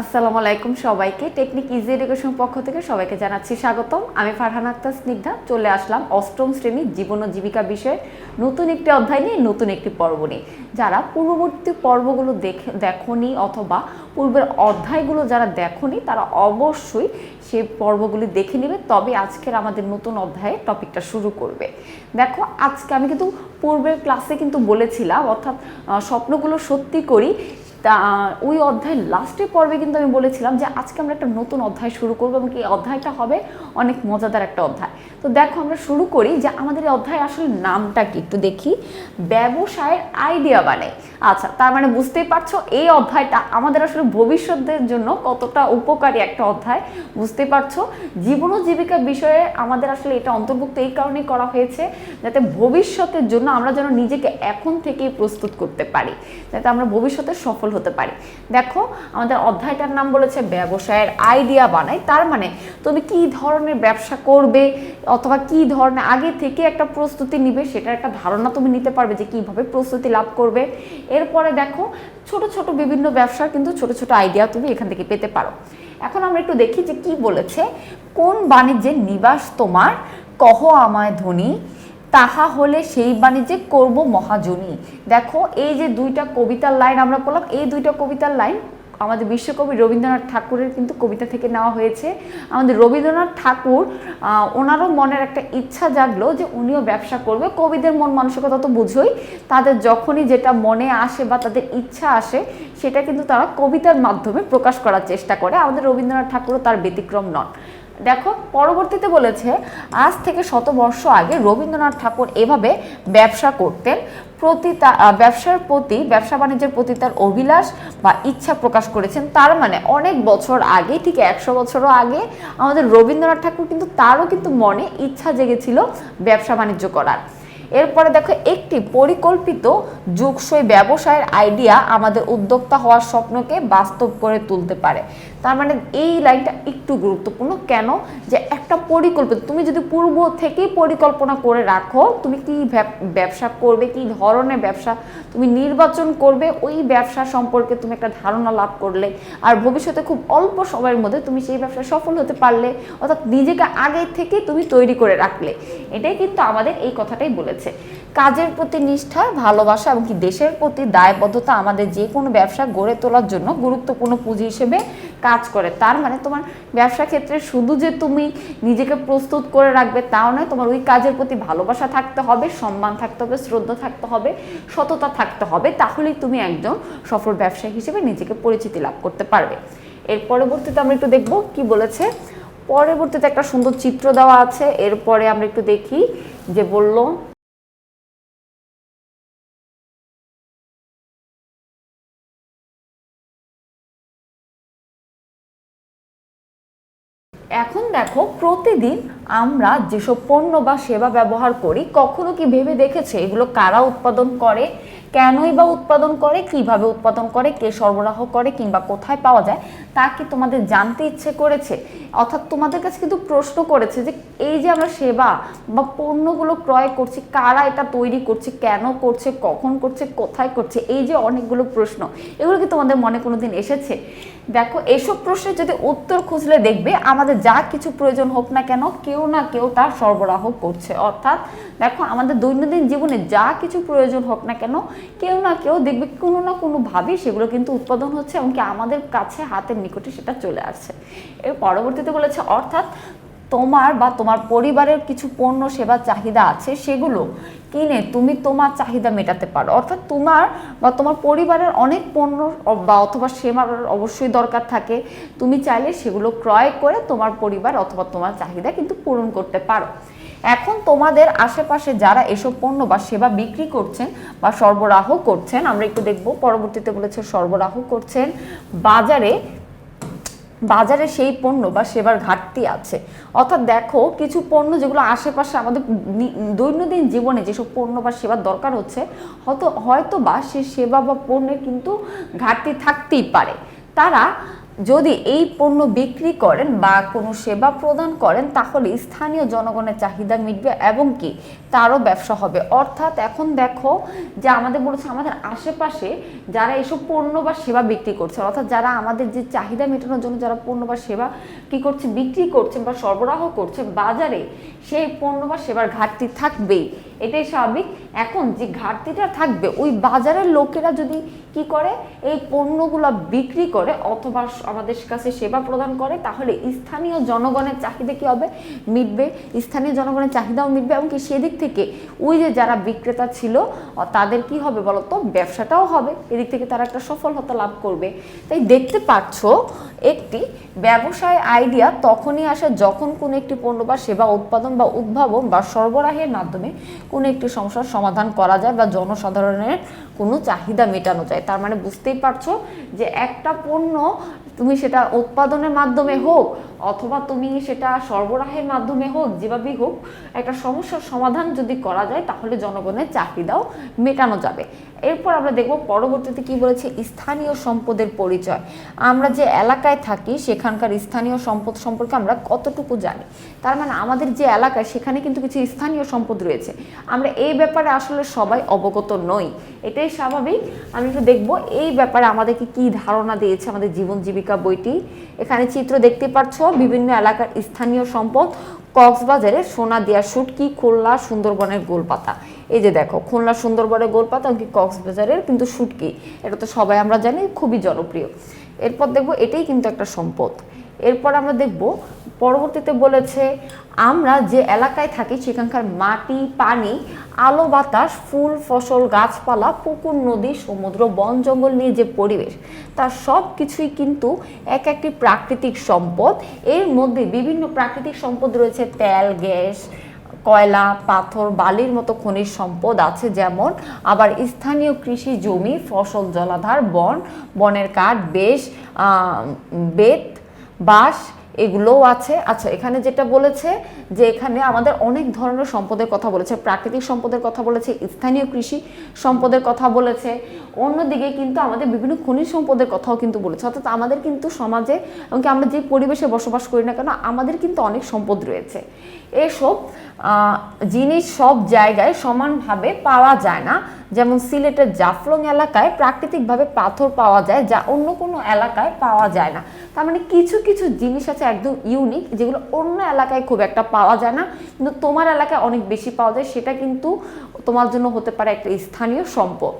আসসালামু আলাইকুম সবাইকে। টেকনিক ইজি এডুকেশন পক্ষ থেকে সবাইকে জানাচ্ছি স্বাগতম। আমি ফারহান আক্তার স্নিগ্ধা। চলে আসলাম অষ্টম শ্রেণি জীবন ও জীবিকা বিষয়ে নতুন একটি অধ্যায় নিয়ে, নতুন একটি পর্ব নিয়ে। যারা পূর্ববর্তী পর্বগুলো দেখে দেখনি অথবা পূর্বের অধ্যায়গুলো যারা দেখনি, তারা অবশ্যই সেই পর্বগুলি দেখে নেবে। তবে আজকের আমাদের নতুন অধ্যায়ে টপিকটা শুরু করবে। দেখো, আজকে আমি কিন্তু পূর্বের ক্লাসে কিন্তু বলেছিলাম, অর্থাৎ স্বপ্নগুলো সত্যি করি তা, ওই অধ্যায় লাস্টের পর্বে কিন্তু আমি বলেছিলাম যে আজকে আমরা একটা নতুন অধ্যায় শুরু করব এবং এই অধ্যায়টা হবে অনেক মজাদার একটা অধ্যায়। তো দেখো আমরা শুরু করি যে আমাদের এই অধ্যায় আসলে নামটা কি? একটু দেখি। ব্যবসায়ের আইডিয়া বানাই। আচ্ছা তার মানে বুঝতেই পারছ, এই অধ্যায়টা আমাদের আসলে ভবিষ্যতের জন্য কতটা উপকারী একটা অধ্যায়। বুঝতে পারছ? জীবন ও জীবিকা বিষয়ে আমাদের আসলে এটা অন্তর্ভুক্ত এই কারণেই করা হয়েছে যাতে ভবিষ্যতের জন্য আমরা যেন নিজেকে এখন থেকেই প্রস্তুত করতে পারি। যাতে আমরা ভবিষ্যতে সফল হতে পারি। দেখো, আমাদের অধ্যায়টার নাম বলেছে ব্যবসায়ের আইডিয়া বানাই। তার মানে তুমি কি ধরনের ব্যবসা করবে অথবা কি ধরনের আগে থেকে একটা প্রস্তুতি নিবে সেটার একটা ধারণা তুমি নিতে পারবে যে কীভাবে প্রস্তুতি লাভ করবে। এরপরে দেখো, ছোট ছোট বিভিন্ন ব্যবসার কিন্তু ছোট ছোট আইডিয়া তুমি এখান থেকে পেতে পারো। এখন আমরা একটু দেখি যে কি বলেছে, কোন বাণিজ্যের নিবাস তোমার, কহ আমায় ধনী তাহা হলে সেই বাণিজ্যে করব মহাজনী। দেখো, এই যে দুইটা কবিতার লাইন আমরা বললাম এই দুইটা কবিতার লাইন আমাদের বিশ্বকবি রবীন্দ্রনাথ ঠাকুরের কিন্তু কবিতা থেকে নেওয়া হয়েছে। আমাদের রবীন্দ্রনাথ ঠাকুর ওনারও মনের একটা ইচ্ছা জাগলো যে উনিও ব্যবসা করবে। কবিদের মন মানসিকতা তো বুঝোই, তাদের যখনই যেটা মনে আসে বা তাদের ইচ্ছা আসে, সেটা কিন্তু তারা কবিতার মাধ্যমে প্রকাশ করার চেষ্টা করে। আমাদের রবীন্দ্রনাথ ঠাকুরও তার ব্যতিক্রম নন। দেখো, পরবর্তীতে বলেছে, আজ থেকে শত বর্ষ আগে রবীন্দ্রনাথ ঠাকুর এভাবে ব্যবসা করতেন। প্রতি ব্যবসার প্রতি, ব্যবসা বাণিজ্যের প্রতি তার অভিলাষ বা ইচ্ছা প্রকাশ করেছেন। তার মানে অনেক বছর আগে, ঠিক একশো বছরও আগে, আমাদের রবীন্দ্রনাথ ঠাকুর কিন্তু তারও কিন্তু মনে ইচ্ছা জেগেছিল ব্যবসা বাণিজ্য করার। এরপরে দেখো, একটি পরিকল্পিত যুগসই ব্যবসায়ের আইডিয়া আমাদের উদ্যোক্তা হওয়ার স্বপ্নকে বাস্তব করে তুলতে পারে। তার মানে এই লাইনটা একটু গুরুত্বপূর্ণ। কেন? যে একটা পরিকল্পিত, তুমি যদি পূর্ব থেকেই পরিকল্পনা করে রাখো, তুমি কি ব্যবসা করবে, কি ধরনের ব্যবসা তুমি নির্বাচন করবে, ওই ব্যবসা সম্পর্কে তুমি একটা ধারণা লাভ করলে আর ভবিষ্যতে খুব অল্প সময়ের মধ্যে তুমি সেই ব্যবসা সফল হতে পারলে, অর্থাৎ নিজেকে আগে থেকে তুমি তৈরি করে রাখলে। এটাই কিন্তু আমাদের এই কথাটাই বলেছে কাজের প্রতি নিষ্ঠা, ভালোবাসা এবং কি দেশের প্রতি দায়বদ্ধতা আমাদের যে কোনো ব্যবসা গড়ে তোলার জন্য গুরুত্বপূর্ণ পুঁজি হিসেবে কাজ করে। তার মানে তোমার ব্যবসা ক্ষেত্রে শুধু যে তুমি নিজেকে প্রস্তুত করে রাখবে তাও নয়, তোমার ওই কাজের প্রতি ভালোবাসা থাকতে হবে, সম্মান থাকতে হবে, শ্রদ্ধা থাকতে হবে, সততা থাকতে হবে, তাহলেই তুমি একজন সফল ব্যবসায়ী হিসেবে নিজেকে পরিচিতি লাভ করতে পারবে। এর পরবর্তীতে আমরা একটু দেখব কি বলেছে। পরবর্তীতে একটা সুন্দর চিত্র দেওয়া আছে। এরপরে আমরা একটু দেখি যে বলল দেখো, প্রতিদিন আমরা যেসব পণ্য বা সেবা ব্যবহার করি, কখনো কি ভেবে দেখেছে এগুলো কারা উৎপাদন করে, কেনই বা উৎপাদন করে, কীভাবে উৎপাদন করে, কে সরবরাহ করে কিংবা কোথায় পাওয়া যায়? তা কি তোমাদের জানতে ইচ্ছে করেছে? অর্থাৎ তোমাদের কাছে কিন্তু প্রশ্ন করেছে যে এই যে আমরা সেবা বা পণ্যগুলো ক্রয় করছি, কারা এটা তৈরি করছে, কেন করছে, কখন করছে, কোথায় করছে, এই যে অনেকগুলো প্রশ্ন, এগুলো কি তোমাদের মনে কোনো দিন এসেছে? দেখো, এসব প্রশ্নের যদি উত্তর খুঁজলে দেখবে আমাদের যা কিছু প্রয়োজন হোক না কেন, কেউ না কেউ তার সরবরাহ করছে। অর্থাৎ দেখো, আমাদের দৈনন্দিন জীবনে যা কিছু প্রয়োজন হোক না কেন, কেউ না কেউ দেখবে কোনো না কোনোভাবেই সেগুলো কিন্তু উৎপাদন হচ্ছে, এমনকি আমাদের কাছে হাতের নিকটে সেটা চলে আসছে। এর পরবর্তীতে বলেছে, অর্থাৎ তোমার বা তোমার পরিবারের কিছু পণ্য, সেবা, চাহিদা আছে, সেগুলো কিনে তুমি তোমার চাহিদা মেটাতে পারো। অর্থাৎ তোমার বা তোমার পরিবারের অনেক পণ্য বা অথবা সেবার অবশ্যই দরকার থাকে। তুমি চাইলে সেগুলো ক্রয় করে তোমার পরিবার অথবা তোমার চাহিদা কিন্তু পূরণ করতে পারো। এখন তোমাদের আশেপাশে যারা এসব পণ্য বা সেবা বিক্রি করছেন বা সরবরাহ করছেন, আমরা একটু দেখব, পরবর্তীতে বলেছে সরবরাহ করছেন, বাজারে বাজারে সেই পণ্য বা সেবার ঘাটতি আছে। অর্থাৎ দেখো, কিছু পণ্য যেগুলো আশেপাশে আমাদের দৈনন্দিন জীবনে যেসব পণ্য বা সেবার দরকার হচ্ছে হয়তো হয়তো বা সে সেবা বা পণ্যের কিন্তু ঘাটতি থাকতেই পারে। তারা যদি এই পণ্য বিক্রি করেন বা কোনো সেবা প্রদান করেন, তাহলে স্থানীয় জনগণের চাহিদা মিটবে এবং কি? তারও ব্যবসা হবে। অর্থাৎ এখন দেখো যে আমাদের বলেছে আমাদের আশেপাশে যারা এসব পণ্য বা সেবা বিক্রি করছে, অর্থাৎ যারা আমাদের যে চাহিদা মেটানোর জন্য যারা পণ্য বা সেবা কি করছে, বিক্রি করছেন বা সরবরাহ করছে বাজারে, সেই পণ্য বা সেবার ঘাটতি থাকবেই। এটাই স্বাভাবিক। এখন যে ঘাটতিটা থাকবে, ওই বাজারের লোকেরা যদি কি করে, এই পণ্যগুলো বিক্রি করে অথবা আমাদের কাছে সেবা প্রদান করে, তাহলে স্থানীয় জনগণের চাহিদা কি হবে? মিটবে। স্থানীয় জনগণের চাহিদাও মিটবে এবং কি সেদিক থেকে ওই যে যারা বিক্রেতা ছিল তাদের কি হবে বলতো? ব্যবসাটাও হবে। এদিক থেকে তারা একটা সফলতা লাভ করবে। তাই দেখতে পাচ্ছ, একটি ব্যবসায় আইডিয়া তখনই আসে যখন কোনো একটি পণ্য বা সেবা উৎপাদন বা উদ্ভাবন বা সরবরাহের মাধ্যমে কোনো একটি সমস্যার সমাধান করা যায় বা জনসাধারণের কোনো চাহিদা মেটানো যায়। তার মানে বুঝতেই পারছ যে একটা পণ্য তুমি সেটা উৎপাদনের মাধ্যমে হোক অথবা তুমি সেটা সরবরাহের মাধ্যমে হোক, যেভাবেই হোক, একটা সমস্যার সমাধান যদি করা যায় তাহলে জনগণের চাহিদাও মেটানো যাবে। এরপর আমরা দেখব পরবর্তীতে কি বলেছে স্থানীয় সম্পদের পরিচয়। আমরা যে এলাকায় থাকি সেখানকার স্থানীয় সম্পদ সম্পর্কে আমরা কতটুকু জানি? তার মানে আমাদের যে এলাকায় সেখানে কিন্তু কিছু স্থানীয় সম্পদ রয়েছে। আমরা এই ব্যাপারে আসলে সবাই অবগত নই। এটাই স্বাভাবিক। আমি একটু দেখব এই ব্যাপারে আমাদেরকে কি ধারণা দিয়েছে আমাদের জীবন জীবিকা বইটি। এখানে চিত্র দেখতে পাচ্ছ, বিভিন্ন এলাকার স্থানীয় সম্পদ কক্সবাজারে সোনা দিয়া শুটকি খুলনা সুন্দরবনের গোলপাতা। এই যে দেখো, খুলনা সুন্দরবনের গোলপাতা কি কক্সবাজারের কিন্তু শুটকি এটা তো সবাই আমরা জানি, খুবই জনপ্রিয়। এরপর দেখব এটাই কিন্তু একটা সম্পদ। এরপর আমরা দেখব, পরবর্তীতে বলেছে, আমরা যে এলাকায় থাকি সেখানকার মাটি, পানি, আলো, বাতাস, ফুল, ফসল, গাছপালা, পুকুর, নদী, সমুদ্র, বন, জঙ্গল নিয়ে যে পরিবেশ, তার সব কিছুই কিন্তু এক একটি প্রাকৃতিক সম্পদ। এর মধ্যে বিভিন্ন প্রাকৃতিক সম্পদ রয়েছে, তেল, গ্যাস, কয়লা, পাথর, বালির মতো খনিজ সম্পদ আছে যেমন, আবার স্থানীয় কৃষি জমি, ফসল, জলাধার, বন, বনের কাঠ, বেশ বেত বাঁশ, এগুলোও আছে। আচ্ছা এখানে যেটা বলেছে যে এখানে আমাদের অনেক ধরনের সম্পদের কথা বলেছে। প্রাকৃতিক সম্পদের কথা বলেছে, স্থানীয় কৃষি সম্পদের কথা বলেছে, অন্যদিকে কিন্তু আমাদের বিভিন্ন খনিজ সম্পদের কথাও কিন্তু বলেছে। অর্থাৎ আমাদের কিন্তু সমাজে, এমনকি আমরা যে পরিবেশে বসবাস করি না কেন, আমাদের কিন্তু অনেক সম্পদ রয়েছে। এসব জিনিস সব জায়গায় সমানভাবে পাওয়া যায় না। যেমন সিলেটের জাফলং এলাকায় প্রাকৃতিকভাবে পাথর পাওয়া যায় যা অন্য কোনো এলাকায় পাওয়া যায় না। তার মানে কিছু কিছু জিনিস আছে একদম ইউনিক যেগুলো অন্য এলাকায় খুব একটা পাওয়া যায় না। কিন্তু তোমার এলাকায় অনেক বেশি পাওয়া যায়, সেটা কিন্তু তোমার জন্য হতে পারে একটা স্থানীয় সম্পদ।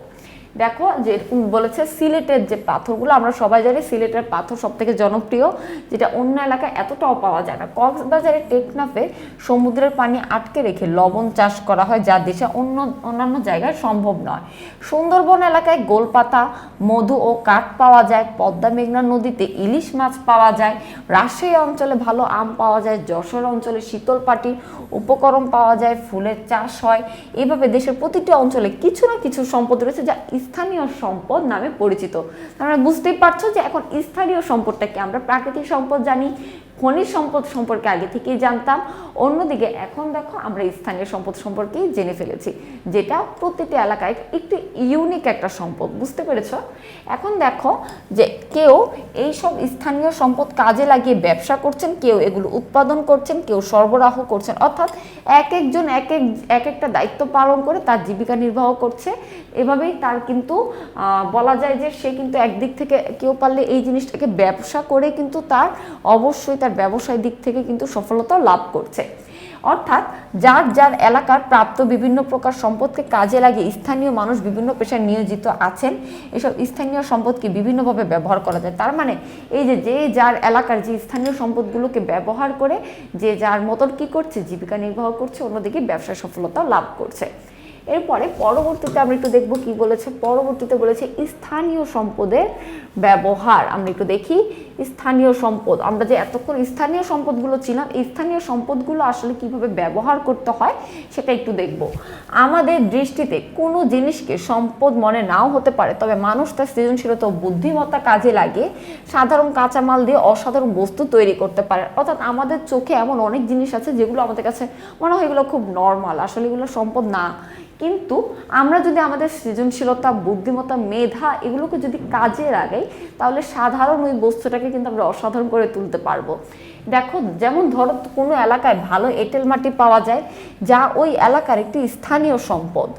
দেখো যে বলেছে সিলেটের যে পাথরগুলো, আমরা সবাই জানি সিলেটের পাথর সব থেকে জনপ্রিয়, যেটা অন্য এলাকায় এতটাও পাওয়া যায় না। কক্সবাজারের টেকনাফে সমুদ্রের পানি আটকে রেখে লবণ চাষ করা হয়, যা দেশে অন্য, অন্যান্য জায়গায় সম্ভব নয়। সুন্দরবন এলাকায় গোলপাতা, মধু ও কাঠ পাওয়া যায়, পদ্মা মেঘনা নদীতে ইলিশ মাছ পাওয়া যায়, রাজশাহী অঞ্চলে ভালো আম পাওয়া যায়, যশোর অঞ্চলে শীতল পাটির উপকরণ পাওয়া যায়, ফুলের চাষ হয়। এভাবে দেশের প্রতিটি অঞ্চলে কিছু না কিছু সম্পদ রয়েছে যা স্থানীয় সম্পদ নামে পরিচিত। তোমরা বুঝতেই পারছ যে এখন স্থানীয় সম্পদটাকে আমরা প্রাকৃতিক সম্পদ জানি, খনিজ সম্পদ সম্পর্কে আগে থেকেই জানতাম। অন্যদিকে এখন দেখো আমরা স্থানীয় সম্পদ সম্পর্কেই জেনে ফেলেছি, যেটা প্রতিটি এলাকায় একটু ইউনিক একটা সম্পদ, বুঝতে পেরেছ? এখন দেখো যে কেউ এই সব স্থানীয় সম্পদ কাজে লাগিয়ে ব্যবসা করছেন, কেউ এগুলো উৎপাদন করছেন, কেউ সরবরাহ করছেন, অর্থাৎ এক একজন এক এক এক একটা দায়িত্ব পালন করে তার জীবিকা নির্বাহ করছে। এভাবেই তার কিন্তু বলা যায় যে সে কিন্তু একদিক থেকে কেউ পারলে এই জিনিসটাকে ব্যবসা করে কিন্তু তার অবশ্যই তার ব্যবসায় দিক থেকে কিন্তু সফলতা লাভ করছে। অর্থাৎ যার যার এলাকার প্রাপ্ত বিভিন্ন প্রকার সম্পদকে কাজে লাগিয়ে স্থানীয় মানুষ বিভিন্ন পেশায় নিয়োজিত আছেন, এসব স্থানীয় সম্পদকে বিভিন্নভাবে ব্যবহার করা যায়। তার মানে এই যে যে যার এলাকার যে স্থানীয় সম্পদগুলোকে ব্যবহার করে, যে যার মতন কি করছে, জীবিকা নির্বাহ করছে, অন্যদিকে ব্যবসায় সফলতা লাভ করছে। এরপরে পরবর্তীতে আমরা একটু দেখব কি বলেছে, পরবর্তীতে বলেছে স্থানীয় সম্পদের ব্যবহার। আমরা একটু দেখি স্থানীয় সম্পদ। আমরা যে এতক্ষণ স্থানীয় সম্পদগুলো ছিলাম, এই স্থানীয় সম্পদগুলো আসলে কীভাবে ব্যবহার করতে হয় সেটা একটু দেখব। আমাদের দৃষ্টিতে কোনো জিনিসকে সম্পদ মনে নাও হতে পারে, তবে মানুষ তার সৃজনশীলতা ও বুদ্ধিমত্তা কাজে লাগে সাধারণ কাঁচামাল দিয়ে অসাধারণ বস্তু তৈরি করতে পারে। অর্থাৎ আমাদের চোখে এমন অনেক জিনিস আছে যেগুলো আমাদের কাছে মনে হয় এগুলো খুব নর্মাল আসলে এগুলো সম্পদ না। কিন্তু আমরা যদি আমাদের সৃজনশীলতা, বুদ্ধিমত্তা, মেধা এগুলোকে যদি কাজে লাগাই, তাহলে সাধারণ ওই বস্তুটাকে কিন্তু আমরা অসাধারণ করে তুলতে পারব। দেখো, যেমন ধরো, কোনো এলাকায় ভালো এঁটেল মাটি পাওয়া যায়, যা ওই এলাকার একটি স্থানীয় সম্পদ।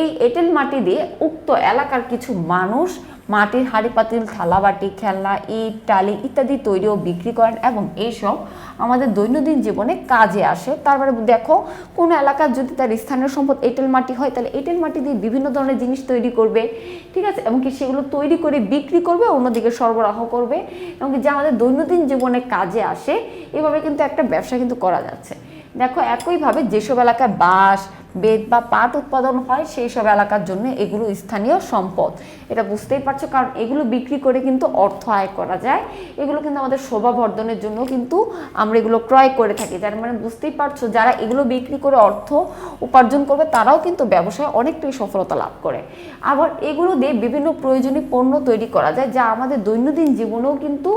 এই এঁটেল মাটি দিয়ে উক্ত এলাকার কিছু মানুষ মাটির হাঁড়ি পাতিল থালাবাটি, খেলনা, ইট, টালি ইত্যাদি তৈরি ও বিক্রি করেন এবং এইসব আমাদের দৈনন্দিন জীবনে কাজে আসে। তারপরে দেখো, কোনো এলাকার যদি তার স্থানীয় সম্পদ এঁটেল মাটি হয়, তাহলে এঁটেল মাটি দিয়ে বিভিন্ন ধরনের জিনিস তৈরি করবে, ঠিক আছে? এবং কি সেগুলো তৈরি করে বিক্রি করবে, অন্যদিকে সরবরাহ করবে, এবং যা আমাদের দৈনন্দিন জীবনে কাজে আসে, এভাবে কিন্তু একটা ব্যবসা কিন্তু করা যাচ্ছে। দেখো, একইভাবে যেসব এলাকায় বাঁশ বেত বা পাট উৎপাদন হয় সেই সব এলাকার জন্য এগুলো স্থানীয় সম্পদ। এটা বুঝতেই পারছ, কারণ এগুলো বিক্রি করে কিন্তু অর্থ আয় করা যায়। এগুলো কিন্তু আমাদের শোভাবর্ধনের জন্য কিন্তু আমরা এগুলো ক্রয় করে থাকি। যার মানে বুঝতেই পারছ, যারা এগুলো বিক্রি করে অর্থ উপার্জন করবে, তারাও কিন্তু ব্যবসায় অনেকটাই সফলতা লাভ করে। আবার এগুলো দিয়ে বিভিন্ন প্রয়োজনীয় পণ্য তৈরি করা যায়, যা আমাদের দৈনন্দিন জীবনেও কিন্তু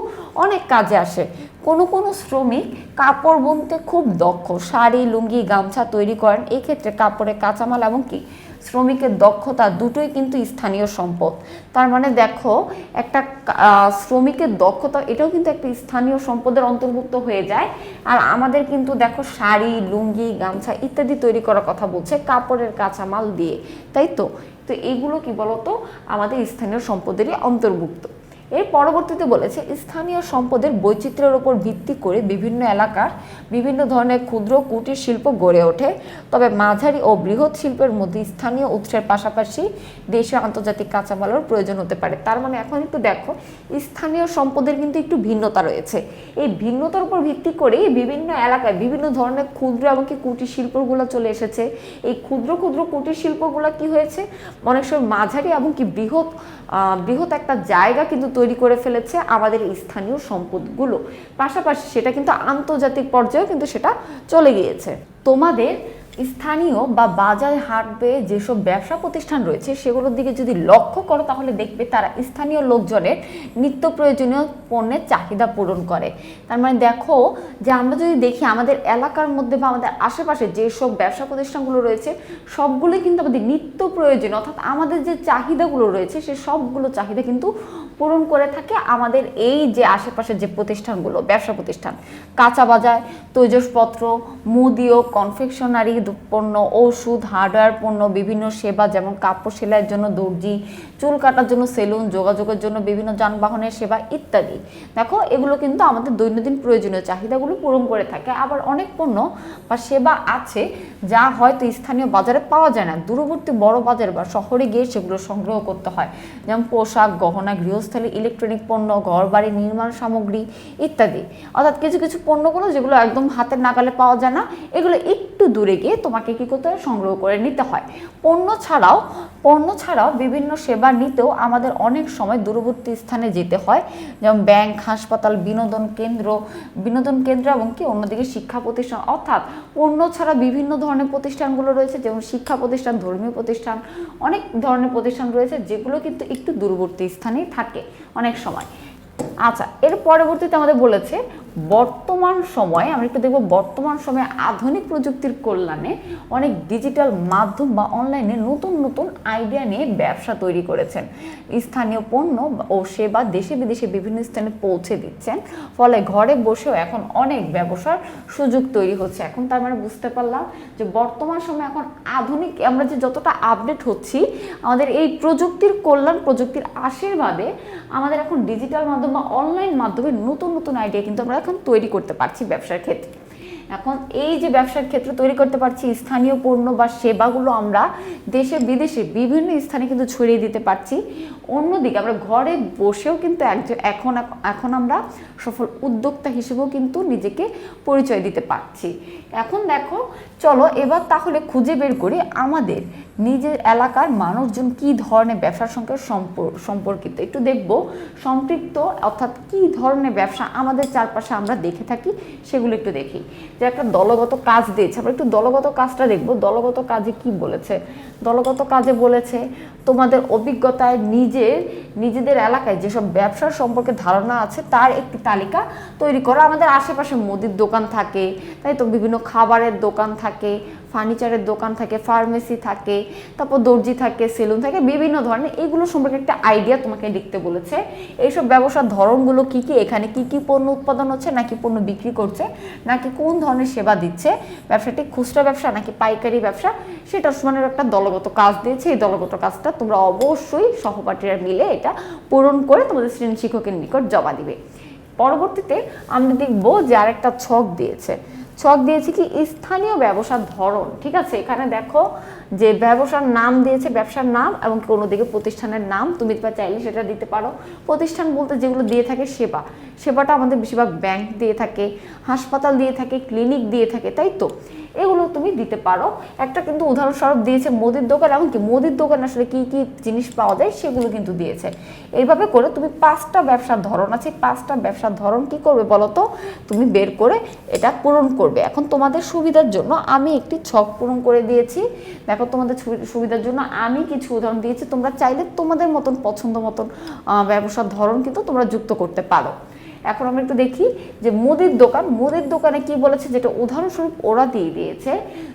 অনেক কাজে আসে। কোনো কোনো শ্রমিক কাপড় বুনতে খুব দক্ষ, শাড়ি, লুঙ্গি, গামছা তৈরি করেন। এই কাপড়ের কাঁচামাল এবং কি? শ্রমিকের দক্ষতা দুটোই কিন্তু স্থানীয় সম্পদ। তার মানে দেখো, একটা শ্রমিকের দক্ষতা, এটাও কিন্তু একটা স্থানীয় সম্পদের অন্তর্ভুক্ত হয়ে যায়। আর আমাদের কিন্তু দেখো, শাড়ি, লুঙ্গি, গামছা ইত্যাদি তৈরি করার কথা বলছে কাপড়ের কাঁচামাল দিয়ে, তাই তো? তো এইগুলো কি বলতো? আমাদের স্থানীয় সম্পদেরই অন্তর্ভুক্ত। এর পরবর্তীতে বলেছে, স্থানীয় সম্পদের বৈচিত্র্যের উপর ভিত্তি করে বিভিন্ন এলাকার বিভিন্ন ধরনের ক্ষুদ্র কুটির শিল্প গড়ে ওঠে। তবে মাঝারি ও বৃহৎ শিল্পের মধ্যে স্থানীয় উৎসের পাশাপাশি দেশীয় আন্তর্জাতিক কাঁচামালের প্রয়োজন হতে পারে। তার মানে এখন একটু দেখো, স্থানীয় সম্পদের কিন্তু একটু ভিন্নতা রয়েছে। এই ভিন্নতার উপর ভিত্তি করে বিভিন্ন এলাকায় বিভিন্ন ধরনের ক্ষুদ্র এবং কি কুটির শিল্পগুলো চলে এসেছে। এই ক্ষুদ্র ক্ষুদ্র কুটির শিল্পগুলো কি হয়েছে? অনেক সময় মাঝারি এবং কি বৃহৎ বৃহৎ একটা জায়গা কিন্তু তৈরি করে ফেলেছে আমাদের স্থানীয় সম্পদগুলো। পাশাপাশি সেটা কিন্তু আন্তর্জাতিক পর্যায়েও কিন্তু সেটা চলে গিয়েছে। তোমাদের স্থানীয় বা বাজারে হাটবে যেসব ব্যবসা প্রতিষ্ঠান রয়েছে, সেগুলোর দিকে যদি লক্ষ্য করো, তাহলে দেখবে তারা স্থানীয় লোকজনের নিত্য প্রয়োজনীয় পণ্যের চাহিদা পূরণ করে। তার মানে দেখো যে আমরা যদি দেখি আমাদের এলাকার মধ্যে বা আমাদের আশেপাশে যেসব ব্যবসা প্রতিষ্ঠানগুলো রয়েছে, সবগুলোই কিন্তু আমাদের নিত্য প্রয়োজন অর্থাৎ আমাদের যে চাহিদাগুলো রয়েছে, সে সবগুলো চাহিদা কিন্তু পূরণ করে থাকে আমাদের এই যে আশেপাশের যে প্রতিষ্ঠানগুলো, ব্যবসা প্রতিষ্ঠান। কাঁচা বাজার, তৈজসপত্র, মুদি ও কনফেকশনারি পণ্য ওষুধ হার্ডওয়্যার পণ্য, বিভিন্ন সেবা যেমন কাপড় সেলাইয়ের জন্য দর্জি, চুল কাটার জন্য সেলুন, যোগাযোগের জন্য বিভিন্ন যানবাহনের সেবা ইত্যাদি। দেখো, এগুলো কিন্তু আমাদের দৈনন্দিন প্রয়োজনীয় চাহিদাগুলো পূরণ করে থাকে। আবার অনেক পণ্য বা সেবা আছে যা হয়তো স্থানীয় বাজারে পাওয়া যায় না। দূরবর্তী বড় বাজার বা শহরে গিয়ে সেগুলো সংগ্রহ করতে হয়। যেমন পোশাক, গহনা, গৃহস্থলী, ইলেকট্রনিক পণ্য ঘর বাড়ি নির্মাণ সামগ্রী ইত্যাদি। অর্থাৎ কিছু কিছু পণ্যগুলো যেগুলো একদম হাতের নাগালে পাওয়া যায় না, এগুলো একটু দূরে গিয়ে তোমাকে কি করতে হয়? সংগ্রহ করে নিতে হয়। পণ্য ছাড়াও পণ্য ছাড়াও বিভিন্ন সেবা নিতেও আমাদের অনেক সময় দূরবর্তী স্থানে যেতে হয়। যেমন ব্যাংক, হাসপাতাল, বিনোদন কেন্দ্র বিনোদন কেন্দ্র এবং কি অন্যদিকে শিক্ষা প্রতিষ্ঠান। অর্থাৎ পণ্য ছাড়া বিভিন্ন ধরনের প্রতিষ্ঠানগুলো রয়েছে, যেমন শিক্ষা প্রতিষ্ঠান, ধর্মীয় প্রতিষ্ঠান, অনেক ধরনের প্রতিষ্ঠান রয়েছে যেগুলো কিন্তু একটু দূরবর্তী স্থানেই থাকে অনেক সময়। আচ্ছা এর পরবর্তীতে আমাদের বলেছে, বর্তমান সময়ে, আমরা একটু দেখব বর্তমান সময়ে আধুনিক প্রযুক্তির কল্যাণে অনেক ডিজিটাল মাধ্যম বা অনলাইনে নতুন নতুন আইডিয়া নিয়ে ব্যবসা তৈরি করেছেন। স্থানীয় পণ্য ও সেবা দেশে বিদেশে বিভিন্ন স্থানে পৌঁছে দিচ্ছেন। ফলে ঘরে বসেও এখন অনেক ব্যবসার সুযোগ তৈরি হচ্ছে। এখন তার মানে বুঝতে পারলাম যে বর্তমান সময়ে এখন আধুনিক, আমরা যে যতটা আপডেট হচ্ছি, আমাদের এই প্রযুক্তির কল্যাণ, প্রযুক্তির আশীর্বাদে আমাদের এখন ডিজিটাল মাধ্যম বা অনলাইন মাধ্যমে নতুন নতুন আইডিয়া কিন্তু আমরা এখন তৈরি করতে পারছি ব্যবসার ক্ষেত্রে। এখন এই যে ব্যবসার ক্ষেত্র তৈরি করতে পারছি, স্থানীয় পণ্য বা সেবাগুলো আমরা দেশে, বিদেশে বিভিন্ন স্থানে কিন্তু ছড়িয়ে দিতে পারছি। অন্যদিকে আমরা ঘরে বসেও কিন্তু একজন, এখন এখন আমরা সফল উদ্যোক্তা হিসেবেও কিন্তু নিজেকে পরিচয় দিতে পারছি। এখন দেখো চলো, এবার তাহলে খুঁজে বের করি আমাদের নিজের এলাকার মানুষজন কি ধরনের ব্যবসার সঙ্গে সম্পর- সম্পর্কিত। একটু দেখব সম্পৃক্ত অর্থাৎ কি ধরনের ব্যবসা আমাদের চারপাশে আমরা দেখে থাকি, সেগুলো একটু দেখি। যে একটা দলগত কাজ দিয়েছে, আমরা একটু দলগত কাজটা দেখব। দলগত কাজে কি বলেছে? দলগত কাজে বলেছে, তোমাদের অভিজ্ঞতায় নিজের, নিজেদের এলাকায় যেসব ব্যবসার সম্পর্কে ধারণা আছে, তার একটি তালিকা তৈরি করা। আমাদের আশেপাশে মুদির দোকান থাকে, তাই তো? বিভিন্ন খাবারের দোকান থাকে ফার্নিচারের দোকান থাকে, ফার্মেসি থাকে, তারপর দর্জি থাকে, সেলুন থাকে, বিভিন্ন ধরনের এগুলো সম্পর্কে একটা আইডিয়া তোমাকে লিখতে বলেছে। এইসব ব্যবসার ধরনগুলো কি কি? এখানে কি কি পণ্য উৎপাদন হচ্ছে, নাকি পণ্য বিক্রি করছে, নাকি কোন ধরনের সেবা দিচ্ছে? ব্যবসাটি খুচরা ব্যবসা নাকি পাইকারি ব্যবসা? সেটা সমানের একটা দলগত কাজ দিয়েছে। এই দলগত কাজটা তোমরা অবশ্যই সহপাঠীরা মিলে এটা পূরণ করে তোমাদের শ্রেণি শিক্ষকের নিকট জমা দিবে। পরবর্তীতে আমরা দেখব যে আরেকটা ছক দিয়েছে। ছক দিয়েছে কি স্থানীয় ব্যবসার ধরন, ঠিক আছে? এখানে দেখো যে ব্যবসার নাম দিয়েছে, ব্যবসার নাম এবং কোনো দিকে প্রতিষ্ঠানের নাম, তুমি চাইলে সেটা দিতে পারো। প্রতিষ্ঠান বলতে যেগুলো দিয়ে থাকে সেবা। সেবাটা আমাদের বেশিরভাগ ব্যাংক দিয়ে থাকে, হাসপাতাল দিয়ে থাকে ক্লিনিক দিয়ে থাকে, তাই তো? এগুলো তুমি দিতে পারো। একটা কিন্তু উদাহরণস্বরূপ দিয়েছে মোদির দোকান এমনকি মুদির দোকান আসলে কি কি জিনিস পাওয়া যায় সেগুলো কিন্তু দিয়েছে। এইভাবে করে তুমি পাঁচটা ব্যবসার ধরন আছে পাঁচটা ব্যবসার ধরন কি করবে বলো তো? তুমি বের করে এটা পূরণ করবে। এখন তোমাদের সুবিধার জন্য আমি একটি ছক পূরণ করে দিয়েছি। দেখো তোমাদের সুবি- সুবিধার জন্য আমি কিছু উদাহরণ দিয়েছি। তোমরা চাইলে তোমাদের মতন পছন্দ মতন ব্যবসার ধরন কিন্তু তোমরা যুক্ত করতে পারো। এখন আমরা একটু দেখি যে মুদির দোকান, মুদির দোকানে কি বলেছে? যেটা উদাহরণস্বরূপ ওরা দিয়ে দিয়েছে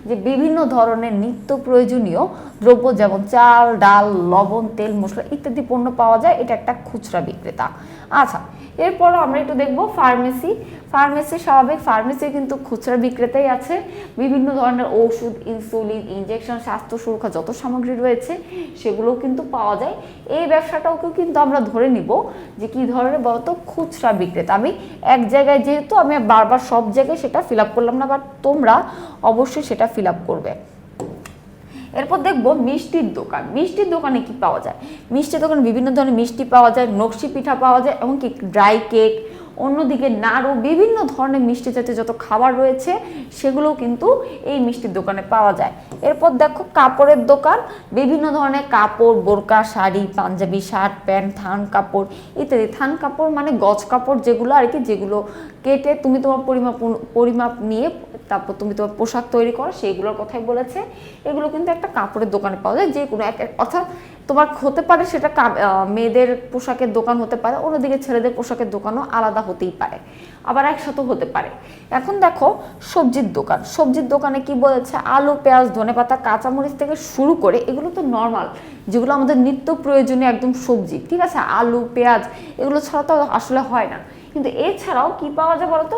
যে বিভিন্ন ধরনের নিত্য প্রয়োজনীয় দ্রব্য যেমন চাল, ডাল, লবণ, তেল, মশলা ইত্যাদি পণ্য পাওয়া যায়। এটা একটা খুচরা বিক্রেতা। আচ্ছা এরপর আমরা একটু দেখব ফার্মেসি। ফার্মেসি স্বাভাবিক, ফার্মেসি কিন্তু খুচরা বিক্রেতাই আছে। বিভিন্ন ধরনের ওষুধ, ইনসুলিন, ইনজেকশন, স্বাস্থ্য সুরক্ষা যত সামগ্রী রয়েছে, সেগুলোও কিন্তু পাওয়া যায়। এই ব্যবসাটাকেও কিন্তু আমরা ধরে নিব যে কি ধরনের বলতো? খুচরা বিক্রেতা। আমি এক জায়গায় যেহেতু আমি বারবার সব জায়গায় সেটা ফিল করলাম না বাট তোমরা অবশ্যই সেটা ফিল করবে। এরপর দেখব মিষ্টির দোকান। মিষ্টির দোকানে কি পাওয়া যায়? মিষ্টির দোকানে বিভিন্ন ধরনের মিষ্টি পাওয়া যায়, নকশি পিঠা পাওয়া যায়, এমনকি ড্রাই কেক অন্যদিকে নাড়ু, বিভিন্ন ধরনের মিষ্টি জাতীয় যত খাবার রয়েছে সেগুলো কিন্তু এই মিষ্টির দোকানে পাওয়া যায়। এরপর দেখো কাপড়ের দোকান, বিভিন্ন ধরনের কাপড়, বোরকা, শাড়ি, পাঞ্জাবি, শার্ট, প্যান্ট, থান কাপড় ইত্যাদি। থান কাপড় মানে গজ কাপড় যেগুলো আর কি, যেগুলো কেটে তুমি তোমার পরিমাপ পরিমাপ নিয়ে, তারপর তুমি তোমার পোশাক তৈরি করো, সেইগুলোর কথাই বলেছে। এগুলো কিন্তু একটা কাপড়ের দোকানে পাওয়া যায়, যে কোনো এক অর্থাৎ তোমার হতে পারে সেটা মেয়েদের পোশাকের দোকান হতে পারে, অন্যদিকে ছেলেদের পোশাকের দোকানও আলাদা হতেই পারে। আবার একসাথে হতে পারে। এখন দেখো সবজির দোকান। সবজির দোকানে কি বলেছে? আলু, পেঁয়াজ ধনেপাতা কাঁচামরিচ থেকে শুরু করে এগুলো তো নর্মাল যেগুলো আমাদের নিত্য প্রয়োজনীয় একদম সবজি। ঠিক আছে? আলু, পেঁয়াজ, এগুলো ছাড়া তো আসলে হয় না। কিন্তু এছাড়াও কি পাওয়া যায় বলতো?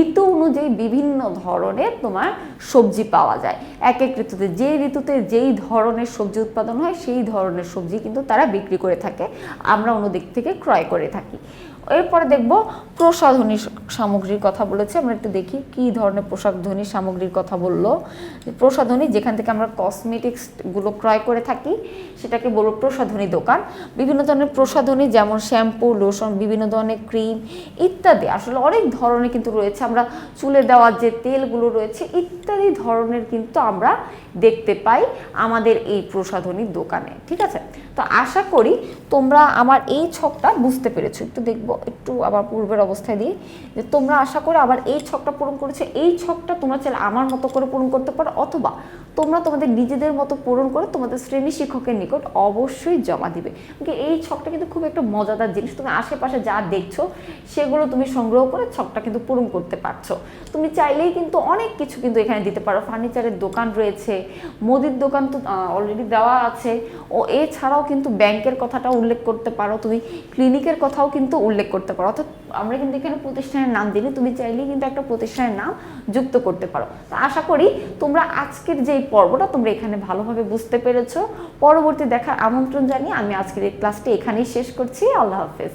ঋতু অনুযায়ী বিভিন্ন ধরনের তোমার সবজি পাওয়া যায়। এক এক ঋতুতে যে ঋতুতে যেই ধরনের সবজি উৎপাদন হয়, সেই ধরনের সবজি কিন্তু তারা বিক্রি করে থাকে। আমরা অন্য দিক থেকে ক্রয় করে থাকি। এরপরে দেখব প্রসাধনী সামগ্রীর কথা বলেছে। আমরা একটু দেখি কি ধরনের প্রসাধনী সামগ্রীর কথা বলল। প্রসাধনী যেখান থেকে আমরা কসমেটিক্সগুলো ক্রয় করে থাকি, সেটাকে বলব প্রসাধনী দোকান। বিভিন্ন ধরনের প্রসাধনী যেমন শ্যাম্পু, লোশন, বিভিন্ন ধরনের ক্রিম ইত্যাদি। আসলে অনেক ধরনের কিন্তু রয়েছে। আমরা চুলে দেওয়ার যে তেলগুলো রয়েছে, ইত্যাদি ধরনের কিন্তু আমরা দেখতে পাই আমাদের এই প্রসাধনী দোকানে। ঠিক আছে? তো আশা করি তোমরা আমার এই ছকটা বুঝতে পেরেছ। একটু দেখব, একটু আবার পূর্বের অবস্থায় দিয়ে। যে তোমরা আশা করে আবার এই ছকটা পূরণ করেছে, এই ছকটা তোমরা চাইলে আমার মতো করে পূরণ করতে পারো, অথবা তোমরা তোমাদের নিজেদের মতো পূরণ করে তোমাদের শ্রেণি শিক্ষকের নিকট অবশ্যই জমা দিবে। এই ছকটা কিন্তু খুব একটা মজাদার জিনিস। তুমি আশেপাশে যা দেখছ, সেগুলো তুমি সংগ্রহ করে ছকটা কিন্তু পূরণ করতে পারছ। তুমি চাইলেই কিন্তু অনেক কিছু কিন্তু এখানে দিতে পারো। ফার্নিচারের দোকান রয়েছে, মুদির দোকান তো অলরেডি দেওয়া আছে। ও, এছাড়াও কিন্তু ব্যাংকের কথাটাও উল্লেখ করতে পারো। তুমি ক্লিনিকের কথাও কিন্তু উল্লেখ করতে পারো। অর্থাৎ আমরা কিন্তু এখানে প্রতিষ্ঠানের নাম দিলে তুমি চাইলেই কিন্তু একটা প্রতিষ্ঠানের নাম যুক্ত করতে পারো। তো আশা করি তোমরা আজকের যে পর্বটা তোমরা এখানে ভালোভাবে বুঝতে পেরেছ। পরবর্তী দেখার আমন্ত্রণ জানিয়ে আমি আজকের এই ক্লাসটি এখানেই শেষ করছি। আল্লাহ হাফেজ।